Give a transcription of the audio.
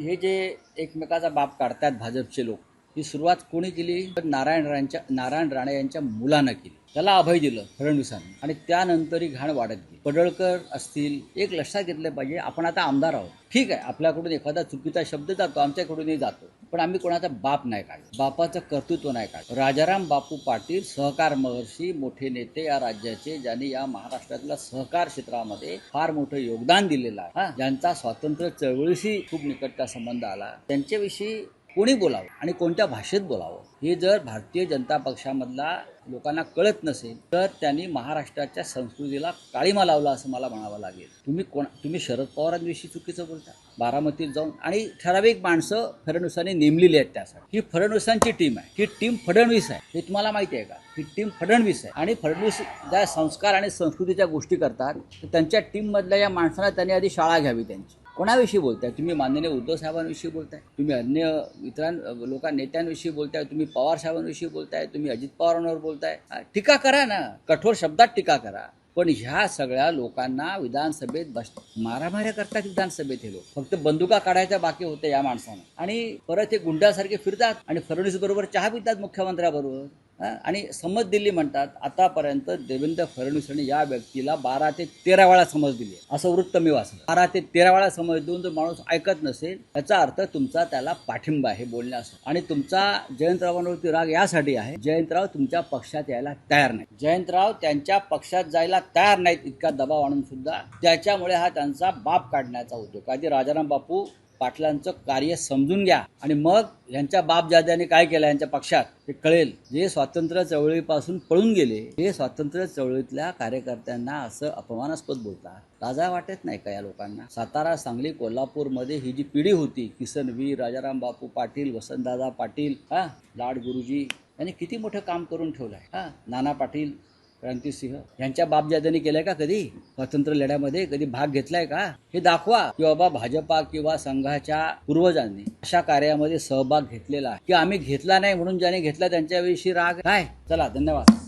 हे जे एकमेकाचा बाप काढतात भाजपचे लोक ही सुरुवात कोणी केली? तर नारायण राणेंच्या नारायण राणे यांच्या मुलानं केली. त्याला अभय दिलं फडणवीसांनी. आणि त्यानंतर ही घाण वाढत गेली. पडळकर असतील एक लक्षात घेतलं पाहिजे आपण आता आमदार आहोत. ठीक आहे आपल्याकडून एखादा चुकीचा शब्द जातो आमच्याकडूनही जातो. पण आम्ही कोणाचा बाप नाही काढला. बापाचं कर्तृत्व नाही काढलं. राजाराम बापू पाटील सहकार महर्षी मोठे नेते या राज्याचे ज्यांनी या महाराष्ट्रातल्या सहकार क्षेत्रामध्ये फार मोठं योगदान दिलेलं आहे. ज्यांचा स्वातंत्र्य चळवळीशी खूप निकटचा संबंध आला. त्यांच्याविषयी कोणी बोलावं आणि कोणत्या भाषेत बोलावं हे जर भारतीय जनता पक्षामधला लोकांना कळत नसेल तर त्यांनी महाराष्ट्राच्या संस्कृतीला काळीमा लावला असं मला म्हणावं लागेल. तुम्ही कोण तुम्ही शरद पवारांविषयी चुकीचं बोलता बारामतीत जाऊन आणि ठराविक माणसं फडणवीसांनी नेमलेली आहेत त्यासाठी. ही फडणवीसांची टीम आहे. ही टीम फडणवीस आहे. हे तुम्हाला माहिती आहे का? ही टीम फडणवीस आहे. आणि फडणवीस ज्या संस्कार आणि संस्कृतीच्या गोष्टी करतात त्यांच्या टीममधल्या या माणसांना त्यांनी आधी शाळा घ्यावी त्यांची. कोणाविषयी बोलताय? तुम्ही माननीय उद्धव साहेबांविषयी बोलताय? तुम्ही अन्य इतरां लोकां नेत्यांविषयी बोलताय? तुम्ही पवार साहेबांविषयी बोलताय? तुम्ही अजित पवारांवर बोलताय? टीका करा ना. कठोर शब्दात टीका करा. पण ह्या सगळ्या लोकांना विधानसभेत बस मारामाऱ्या करतात विधानसभेत हे लोक. फक्त बंदुका काढायच्या बाकी होते या माणसानं. आणि परत हे गुंडासारखे फिरतात आणि फडणवीस बरोबर चहा पितात मुख्यमंत्र्याबरोबर. आणि समज दिली म्हणतात आतापर्यंत देवेंद्र फडणवीसांनी या व्यक्तीला बारा ते तेरा वेळा समज दिली आहे. असं वृत्त मी वाचलं. बारा ते तेरा वेळा समज देऊन जर माणूस ऐकत नसेल त्याचा अर्थ तुमचा त्याला पाठिंबा आहे बोलण्यास आणि तुमचा जयंतरावांवरती राग यासाठी आहे जयंतराव तुमच्या पक्षात यायला तयार नाही जयंतराव त्यांच्या पक्षात जायला तयार नाहीत इतका दबाव आणून सुद्धा. त्याच्यामुळे हा त्यांचा बाप काढण्याचा उद्योग आधी राजाराम बापू पाटलांचं कार्य समजून घ्या. आणि मग यांच्या बापजाद्याने काय केलं? यांच्या पक्षात? ते कळेल. जे स्वातंत्र्य चळवळीपासून पळून गेले हे स्वातंत्र्य चळवळीतल्या कार्यकर्त्यांना असं अपमानास्पद बोलतात. लाजा वाटत नाही का या लोकांना? सातारा सांगली कोल्हापूरमध्ये ही जी पिढी होती किसनवीर राजाराम बापू पाटील वसंतदादा पाटील हा लाड गुरुजी यांनी किती मोठं काम करून ठेवलं आहे हा नाना पाटील क्रांतिसिंह यांच्या बापजाद्यांनी केलंय का कधी? स्वातंत्र्य लढ्यामध्ये कधी भाग घेतलाय का? हे दाखवा की बाबा भाजपा किंवा संघाच्या पूर्वजांनी अशा कार्यामध्ये सहभाग घेतलेला आहे. की आम्ही घेतला नाही म्हणून ज्याने घेतला त्यांच्याविषयी राग काय? चला धन्यवाद.